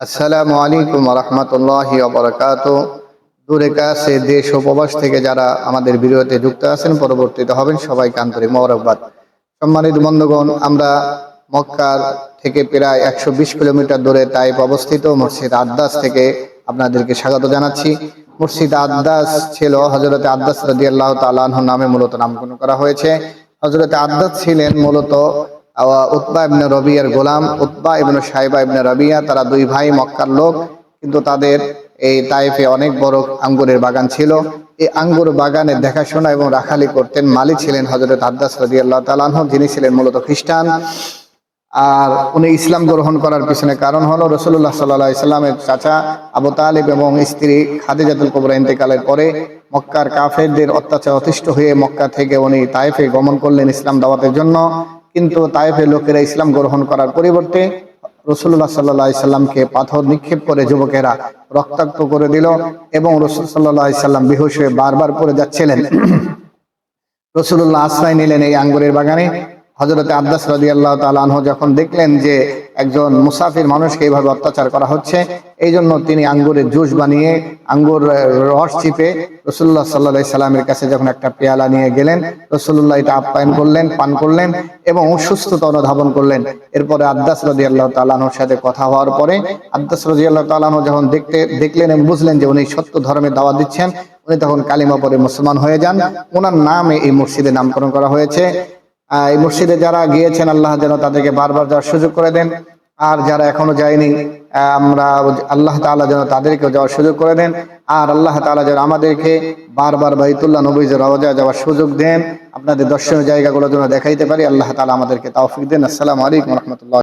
আসসালামু আলাইকুম রহমতুল্লাহি অবরকাত দূরে কাছে দেশ ও প্রবাস থেকে যারা আমাদের ভিডিওতে যুক্ত আছেন, পরবর্তীতে হবেন সবাইকে আন্তরিক মৌরবাদ সম্মানিত বন্ধুগণ, আমরা মক্কার থেকে প্রায় একশো বিশ কিলোমিটার দূরে তাইপ অবস্থিত মসজিদ আদ্দাস থেকে আপনাদেরকে স্বাগত জানাচ্ছি। মসজিদ আদ্দাস ছিল হজরতে আদ্দাস রাজি আল্লাহ তালাহ নামে মূলত নামকরণ করা হয়েছে। হজরতে আদ্দাস ছিলেন মূলত উতবা ইবনে রবিয়ার গোলাম, উতবা ইবনে সাইবা ইবনে রবিয়া, তারা দুই ভাই মক্কার লোক, কিন্তু তাদের এই তাইফে অনেক বড় আঙ্গুরের বাগান ছিল। এই আঙ্গুর বাগানে দেখাশোনা এবং রাখালি করতেন মালিক ছিলেন হজরত আদ্দাস রাজি আল্লাহ তালাহ যিনি ছিলেন মূলত খ্রিস্টান। আর উনি ইসলাম গ্রহণ করার পিছনে কারণ হলো রসুল্লাহ সাল্লাহ ইসলামের চাচা আবু তালিব এবং স্ত্রী খাদিজাতুল কবরা ইন্তেকালের পরে মক্কার কাফেরদের অত্যাচার অতিষ্ঠ হয়ে মক্কা থেকে উনি তাইফে গমন করলেন ইসলাম দাওয়াতের জন্য। কিন্তু তাইফের লোকেরা ইসলাম গ্রহণ করার পরিবর্তে রসুল্লাহ সাল্লাহ সাল্লামকে পাথর নিক্ষেপ করে যুবকেরা রক্তাক্ত করে দিল এবং রসুল সাল্লাহ সাল্লাম বেহুশ হয়ে বারবার পড়ে যাচ্ছিলেন। রসুল্লাহ আশ্রয় নিলেন এই আঙ্গুরের বাগানে। হজরতে আব্বাস রাজি আল্লাহ তালাহ যখন দেখলেন যে একজন মুসাফির মানুষকে এইভাবে অত্যাচার করা হচ্ছে এই জন্য তিনি আঙ্গুরের জুস বানিয়ে, আঙ্গুর রস চিপে রসুল্লাহ সাল্লাহ সাল্লামের কাছে যখন একটা পেয়ালা নিয়ে গেলেন রসুল্লাহ এটা আপ্যায়ন করলেন, পান করলেন এবং সুস্থতা অনুধাবন করলেন। এরপরে আব্বাস রাজি আল্লাহ তালাহর সাথে কথা হওয়ার পরে আব্বাস রাজি আল্লাহ তালাহ যখন দেখতে, দেখলেন এবং বুঝলেন যে উনি সত্য ধর্মের দাওয়া দিচ্ছেন, উনি তখন কালিমা পরে মুসলমান হয়ে যান। ওনার নামে এই মসজিদের নামকরণ করা হয়েছে। এই মসজিদে যারা গিয়েছেন, আল্লাহ যেন তাদেরকে বারবার যাওয়ার সুযোগ করে দেন। আর যারা এখনও যায়নি, আমরা আল্লাহ তালা যেন তাদেরকেও যাওয়ার সুযোগ করে দেন। আর আল্লাহ তালা যেন আমাদেরকে বারবার বাইতুল্লাহ নবীজ রওজা যাওয়ার সুযোগ দেন। আপনাদের দর্শনীয় জায়গাগুলো যেন দেখাইতে পারি। আল্লাহ তালা আমাদেরকে তাওফিক দেন। আসসালামু আলাইকুম রহমতুল্লাহ।